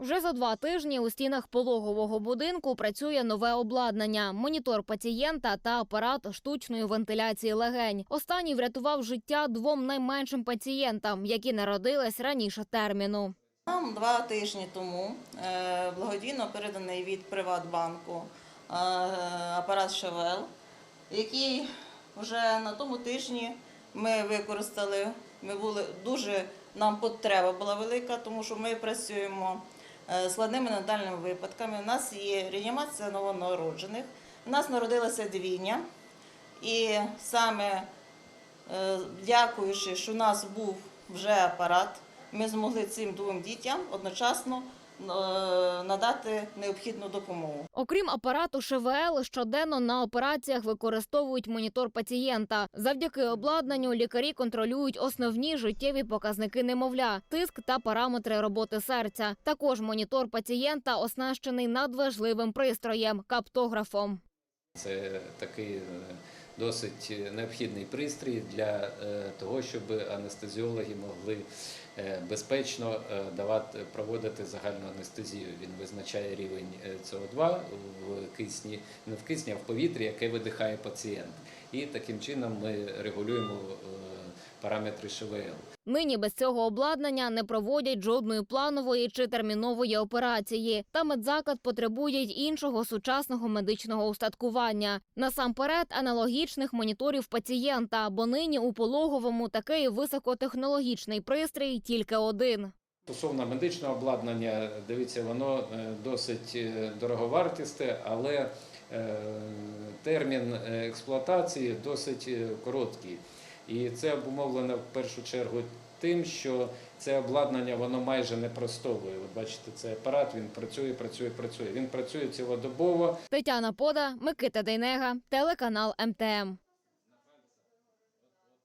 Вже за два тижні у стінах пологового будинку працює нове обладнання: монітор пацієнта та апарат штучної вентиляції легень. Останній врятував життя двом найменшим пацієнтам, які народились раніше терміну. Нам два тижні тому е, благодійно переданий від Приватбанку е, апарат Шевел, який вже на тому тижні ми використали. Ми були дуже нам потреба була велика, тому що ми працюємо складними натальними випадками. У нас є реанімація новонароджених. У нас народилася двійня, і саме Е, Дякуючи, що у нас був вже апарат, ми змогли цим двом дітям одночасно е, надати необхідну допомогу. Окрім апарату ШВЛ, щоденно на операціях використовують монітор пацієнта. Завдяки обладнанню лікарі контролюють основні життєві показники немовля, тиск та параметри роботи серця. Також монітор пацієнта оснащений надважливим пристроєм каптографом. Це такий е, досить необхідний пристрій для е, того, щоб анестезіологи могли е, безпечно е, давати проводити загальну анестезію. Він визначає рівень е, СО2 в кисні, не в кисні, а в повітрі, яке видихає пацієнт. І таким чином ми регулюємо е, параметри ШВЛ. Нині без цього обладнання не проводять жодної планової чи термінової операції. Та медзаклад потребує й іншого сучасного медичного устаткування. Насамперед, аналогічних моніторів пацієнта, бо нині у пологовому такий високотехнологічний пристрій тільки один. Стосовно медичного обладнання, дивіться, воно е, досить е, дороговартісте, але е, термін експлуатації досить короткий. І це обумовлено в першу чергу тим, що це обладнання воно майже не простовує. Ви бачите, цей апарат він працює, працює, працює. Він працює цілодобово. Тетяна Пода, Микита Дейнега, телеканал МТМ.